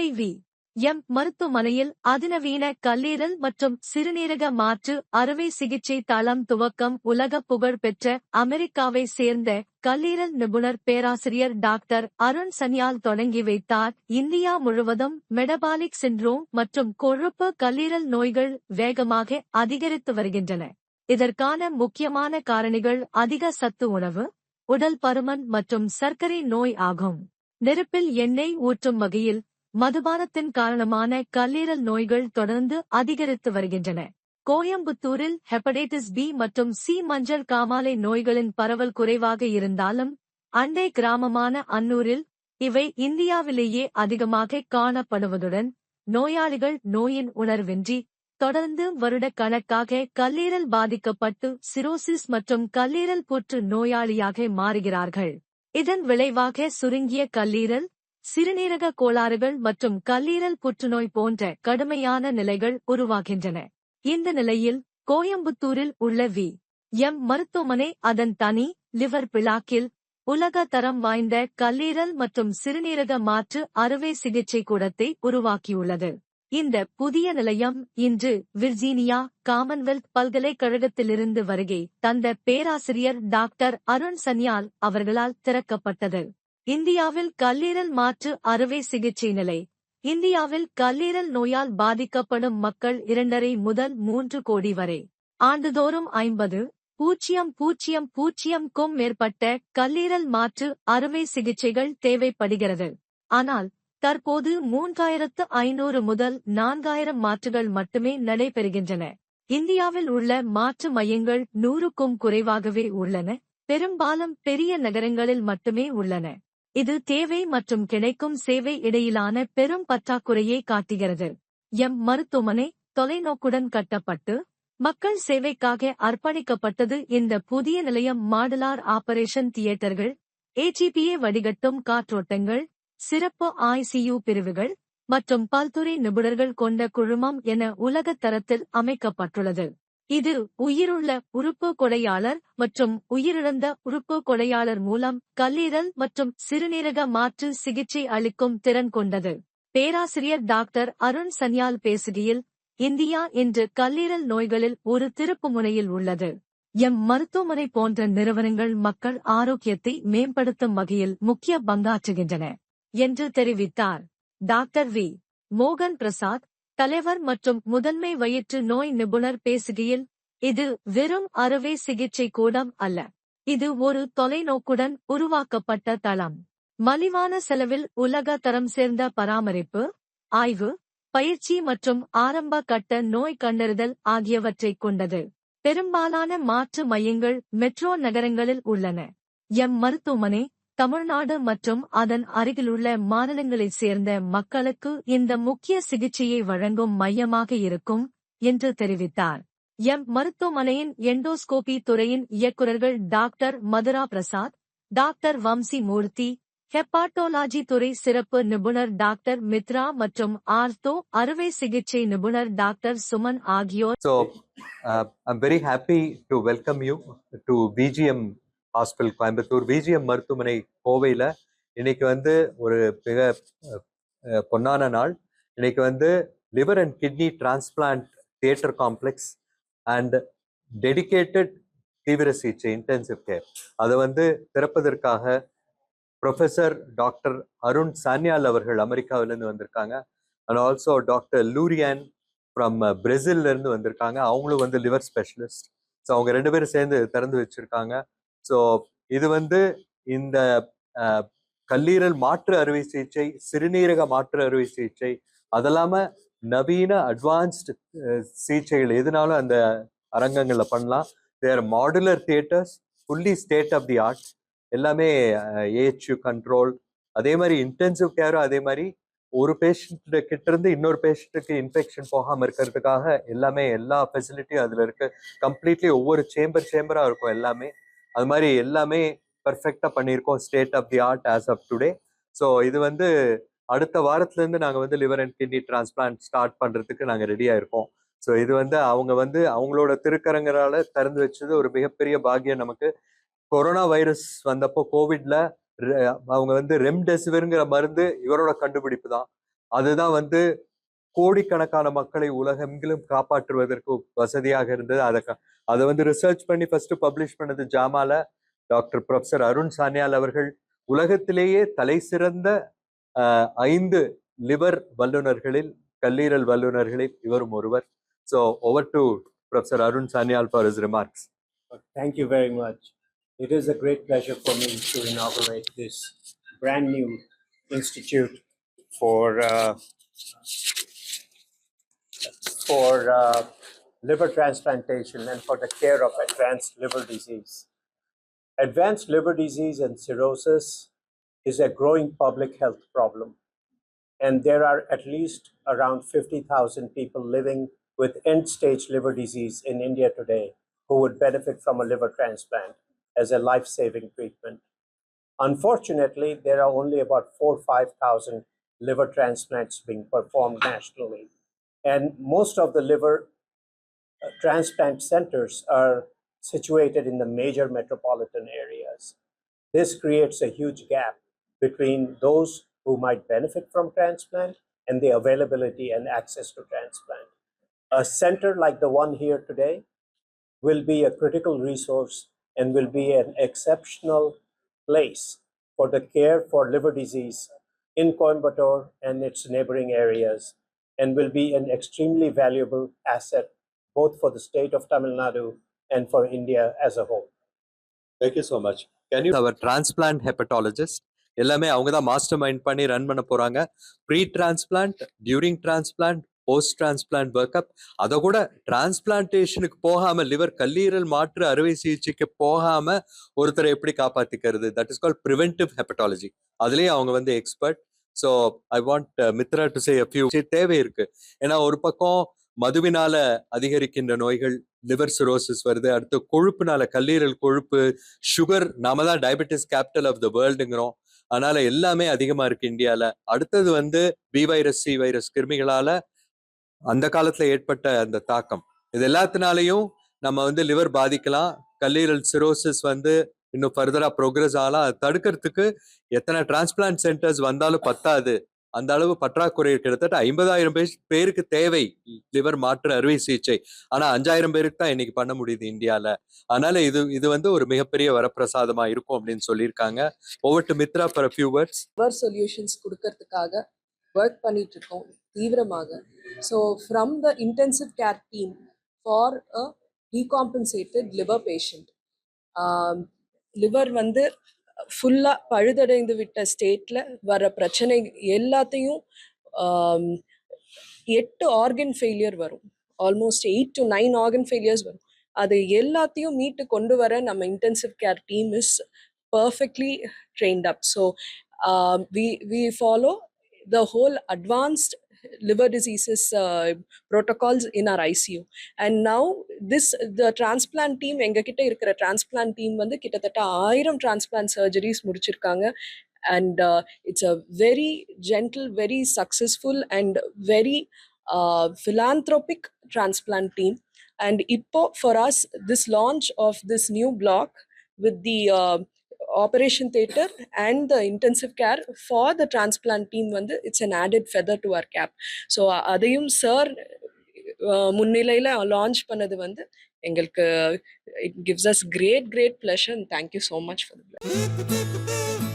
Kovai we. M. மருத்துவமனையில் அதிநவீன கல்லீரல் மற்றும் சிறுநீரக மாற்று அறுவை சிகிச்சை தளம் துவக்கம் உலக புகழ் பெற்ற அமெரிக்காவை சேர்ந்த கல்லீரல் நிபுணர் பேராசிரியர் டாக்டர் அருண் சன்யால் தொடங்கி வைத்தார். இந்தியா முழுவதும் மெடபாலிக் சிண்ட்ரோம் மற்றும் கொழுப்பு கல்லீரல் நோய்கள் வேகமாக அதிகரித்து வருகின்றன. இதற்கான முக்கியமான காரணிகள் அதிக சத்து உணவு உடல் பருமன் மற்றும் சர்க்கரை நோய் ஆகும். நெருப்பில் எண்ணெய் ஊற்றும் வகையில் மதுபானத்தின் காரணமான கல்லீரல் நோய்கள் தொடர்ந்து அதிகரித்து வருகின்றன. கோயம்புத்தூரில் ஹெப்படைட்டிஸ் பி மற்றும் சி மஞ்சள் காமாலை நோய்களின் பரவல் குறைவாக இருந்தாலும் அண்டை கிராமமான அன்னூரில் இவை இந்தியாவிலேயே அதிகமாக காணப்படுவதுடன் நோயாளிகள் நோயின் உணர்வின்றி தொடர்ந்து வருட கணக்காக கல்லீரல் பாதிக்கப்பட்டு சிரோசிஸ் மற்றும் கல்லீரல் புற்று நோயாளியாக மாறுகிறார்கள். இதன் விளைவாக சுருங்கிய கல்லீரல் சிறுநீரக கோளாறுகள் மற்றும் கல்லீரல் புற்றுநோய் போன்ற கடுமையான நிலைகள் உருவாகின்றன. இந்த நிலையில் கோயம்புத்தூரில் உள்ள வி. எம். மருத்துவமனை அதன் தனி லிவர் பிளாக்கில் உலக தரம் வாய்ந்த கல்லீரல் மற்றும் சிறுநீரக மாற்று அறுவை சிகிச்சை கூடத்தை உருவாக்கியுள்ளது. இந்த புதிய நிலையம் இன்று விர்ஜீனியா காமன்வெல்த் பல்கலைக்கழகத்திலிருந்து வருகை தந்த பேராசிரியர் டாக்டர் அருண் சன்யால் அவர்களால் திறக்கப்பட்டது. இந்தியாவில் கல்லீரல் மாற்று அறுவை சிகிச்சை நிலை. இந்தியாவில் கல்லீரல் நோயால் பாதிக்கப்படும் மக்கள் இரண்டரை முதல் மூன்று கோடி வரை. ஆண்டுதோறும் ஐம்பது பூஜ்ஜியம் பூஜ்ஜியம் பூஜ்ஜியம்க்கும் மேற்பட்ட கல்லீரல் மாற்று அறுவை சிகிச்சைகள் தேவைப்படுகிறது. ஆனால் தற்போது மூன்றாயிரத்து ஐநூறு முதல் நான்காயிரம் மாற்றுகள் மட்டுமே நடைபெறுகின்றன. இந்தியாவில் உள்ள மாற்று மையங்கள் நூறுக்கும் குறைவாகவே உள்ளன. பெரும்பாலும் பெரிய நகரங்களில் மட்டுமே உள்ளன. இது தேவை மற்றும் கிடைக்கும் சேவை இடையிலான பெரும் பற்றாக்குறையை காட்டுகிறது. எம். மருத்துவமனை தொலைநோக்குடன் கட்டப்பட்டு மக்கள் சேவைக்காக அர்ப்பணிக்கப்பட்டது இந்த புதிய நிலையம் மாடுலார் ஆபரேஷன் தியேட்டர்கள் ஏஜிபிஏ வடிகட்டும் காற்றோட்டங்கள் சிறப்பு ஐசியு பிரிவுகள் மற்றும் பல்துறை நிபுணர்கள் கொண்ட குழுமம் என உலகத் தரத்தில் அமைக்கப்பட்டுள்ளது. இது உயிருள்ள உறுப்பு கொலையாளர் மற்றும் உயிரிழந்த உறுப்பு கொலையாளர் மூலம் கல்லீரல் மற்றும் சிறுநீரக மாற்று சிகிச்சை அளிக்கும் திறன் கொண்டது. பேராசிரியர் டாக்டர் அருண் சன்யால் பேசுகையில் இந்தியா இன்று கல்லீரல் நோய்களில் ஒரு திருப்பு முனையில் உள்ளது. எம் மருத்துவமனை போன்ற நிறுவனங்கள் மக்கள் ஆரோக்கியத்தை மேம்படுத்தும் வகையில் முக்கிய பங்காற்றுகின்றன என்று தெரிவித்தார். Doctor V. மோகன் பிரசாத் தலைவர் மற்றும் முதன்மை வயிற்று நோய் நிபுணர் பேசுகையில் இது வெறும் அறுவை சிகிச்சை கூடம் அல்ல. இது ஒரு தொலைநோக்குடன் உருவாக்கப்பட்ட தளம். மலிவான செலவில் உலக தரம் சேர்ந்த பராமரிப்பு ஆய்வு பயிற்சி மற்றும் ஆரம்ப கட்ட நோய் கண்டறிதல் ஆகியவற்றைக் கொண்டது. பெரும்பாலான மாற்று மையங்கள் மெட்ரோ நகரங்களில் உள்ளன. எம். மருத்துவமனை தமிழ்நாடு மற்றும் அதன் அருகிலுள்ள மாநிலங்களைச் சேர்ந்த மக்களுக்கு இந்த முக்கிய சிகிச்சையை வழங்கும் மையமாக இருக்கும் என்று தெரிவித்தார். எம். மருத்துவமனையின் எண்டோஸ்கோபி துறையின் இயக்குநர்கள் doctor Madhura Prasad doctor Vamsi Murthy hepatology துறை சிறப்பு நிபுணர் டாக்டர் மித்ரா மற்றும் ஆர்த்தோ அறுவை சிகிச்சை நிபுணர் டாக்டர் சுமன் ஆகியோர் So uh, I'm very happy to welcome you to hospital Coimbatore. VGM மருத்துவமனை கோவையில் இன்னைக்கு வந்து ஒரு மிக பொன்னான நாள். இன்னைக்கு வந்து liver and kidney transplant theatre complex and dedicated தீவிர சிகிச்சை இன்டென்சிவ் கேர். அதை வந்து திறப்பதற்காக ப்ரொஃபஸர் டாக்டர் அருண் சான்யால் அவர்கள் அமெரிக்காவிலேருந்து வந்திருக்காங்க. அண்ட் ஆல்சோ டாக்டர் லூரியான் ஃப்ரம் இருந்து வந்திருக்காங்க. அவங்களும் வந்து லிவர் ஸ்பெஷலிஸ்ட். ஸோ அவங்க ரெண்டு பேரும் சேர்ந்து திறந்து வச்சிருக்காங்க. ஸோ இது வந்து இந்த கல்லீரல் மாற்று அறுவை சிகிச்சை சிறுநீரக மாற்று அறுவை சிகிச்சை அதெல்லாம நவீன அட்வான்ஸ்டு சிகிச்சைகள் எதுனாலும் அந்த அரங்கங்களில் பண்ணலாம். There modular theatres fully state of the art எல்லாமே ஏஹெச்யூ கண்ட்ரோல் அதே மாதிரி இன்டென்சிவ் கேரும் அதே மாதிரி ஒரு பேஷண்ட் கிட்ட இருந்து இன்னொரு பேஷண்ட்டுக்கு இன்ஃபெக்ஷன் போகாமல் இருக்கிறதுக்காக எல்லாமே எல்லா ஃபெசிலிட்டியும் அதுல இருக்கு. கம்ப்ளீட்லி ஒவ்வொரு சேம்பர் சேம்பராக இருக்கும் எல்லாமே. அது மாதிரி எல்லாமே பர்ஃபெக்டாக பண்ணியிருக்கோம். State of the art as of today so இது வந்து அடுத்த வாரத்துலேருந்து நாங்கள் வந்து liver and kidney transplant start பண்ணுறதுக்கு நாங்கள் ரெடியாக இருக்கோம். ஸோ இது வந்து அவங்க வந்து அவங்களோட திருக்கரங்களால் திறந்து வச்சது ஒரு மிகப்பெரிய பாக்கியம் நமக்கு. கொரோனா வைரஸ் வந்தப்போ கோவிட்ல அவங்க வந்து ரெம்டெசிவிர்ங்கிற மருந்து இவரோட கண்டுபிடிப்பு தான். அதுதான் வந்து கோடிக்கணக்கான மக்களை உலகெங்கிலும் காப்பாற்றுவதற்கு வசதியாக இருந்தது. அதை அதை வந்து ரிசர்ச் பண்ணி ஃபர்ஸ்ட் பப்ளிஷ் பண்ணது ஜாமால டாக்டர் ப்ரொஃபசர் அருண் சானியால் அவர்கள். உலகத்திலேயே தலை சிறந்த ஆஹ், ஐந்து லிவர் வல்லுநர்களில் கல்லீரல் வல்லுநர்களில் இவரும் ஒருவர். So over to professor Arun Sanyal for his remarks thank you very much it is a great pleasure for me to inaugurate this brand new institute for uh, for uh, liver transplantation and for the care of advanced liver disease. Advanced liver disease and cirrhosis is a growing public health problem, and there are at least around 50,000 people living with end-stage liver disease in India today who would benefit from a liver transplant as a life-saving treatment. Unfortunately, there are only about four or 5,000 liver transplants being performed nationally. And most of the liver uh, transplant centers are situated in the major metropolitan areas. This creates a huge gap between those who might benefit from transplant and the availability and access to transplant. A center like the one here today will be a critical resource and will be an exceptional place for the care for liver disease in Coimbatore and its neighboring areas and will be an extremely valuable asset both for the state of Tamil Nadu and for India as a whole. Thank you so much. Can you our transplant hepatologist எல்லாமே அவங்க தான் master mind பண்ணி run பண்ண போறாங்க pre transplant during transplant post transplant workup அதை கூட டிரான்ஸ்பிளான்டேஷனுக்கு போகாம liver கல்லீரல் மாற்று அறுவை சிகிச்சைக்கு போகாம ஒருத்தரை எப்படி காப்பாத்திக்கிறது that is call preventive hepatology அதுலயே அவங்க வந்து expert so I want Mitra to say few தேவை இருக்கு. ஏன்னா ஒரு பக்கம் மதுவினால அதிகரிக்கின்ற நோய்கள் லிவர் சிரோசிஸ் வருது. அடுத்து கொழுப்புனால கல்லீரல் கொழுப்பு சுகர் நாம தான் டயபெட்டிஸ் கேபிட்டல் ஆஃப் த வேர்ல்டுங்கிறோம் அதனால எல்லாமே அதிகமா இருக்கு இந்தியால. அடுத்தது வந்து பி வைரஸ் சி வைரஸ் கிருமிகளால அந்த காலத்துல ஏற்பட்ட அந்த தாக்கம். இது எல்லாத்தினாலையும் நம்ம வந்து லிவர் பாதிக்கலாம். கல்லீரல் சிரோசிஸ் வந்து இன்னும் ஃபர்தரா ப்ரோக்ரஸ் ஆகலாம். அதை தடுக்கிறதுக்கு எத்தனை டிரான்ஸ்பிளான்ட் சென்டர்ஸ் வந்தாலும் பத்தாது. அந்த அளவு பற்றாக்குறை கிட்டத்தட்ட ஐம்பதாயிரம் பேர் பேருக்கு தேவை. லிவர் மாற்று அறுவை சிகிச்சை. ஆனா அஞ்சாயிரம் பேருக்கு தான் இன்னைக்கு பண்ண முடியுது இந்தியால. அதனால இது இது வந்து ஒரு மிகப்பெரிய வரப்பிரசாதமா இருக்கும் அப்படின்னு சொல்லியிருக்காங்க. Over to Mitra for few words liver solutions கொடுக்கறதுக்காக ஒர்க் பண்ணிட்டு இருக்கோம் தீவிரமாக. So from the intensive care team for a decompensated liver patient liver வந்து ஃபுல்லாக பழுதடைந்து விட்ட ஸ்டேட்டில் வர பிரச்சனை எல்லாத்தையும் எட்டு ஆர்கன் ஃபெயிலியர் வரும். Almost eight to nine organ failures வரும். அது எல்லாத்தையும் மீட்டு கொண்டு வர நம்ம intensive care team is perfectly trained up so we we follow the whole advanced liver diseases uh, protocols in our ICU. And now this the transplant team எங்ககிட்ட இருக்கிற transplant team வந்து கிட்டத்தட்ட ஆயிரம் transplant surgeries முடிச்சிருக்காங்க and uh, it's a very gentle, very successful and very uh, philanthropic transplant team. And IPPO for us, this launch of this new block with the uh, operation theatre and the intensive care for the transplant team வந்து it's an added feather to our cap so அதையும் sir முன்னிலையில் launch பண்ணது வந்து எங்களுக்கு it gives us great great pleasure and thank you so much for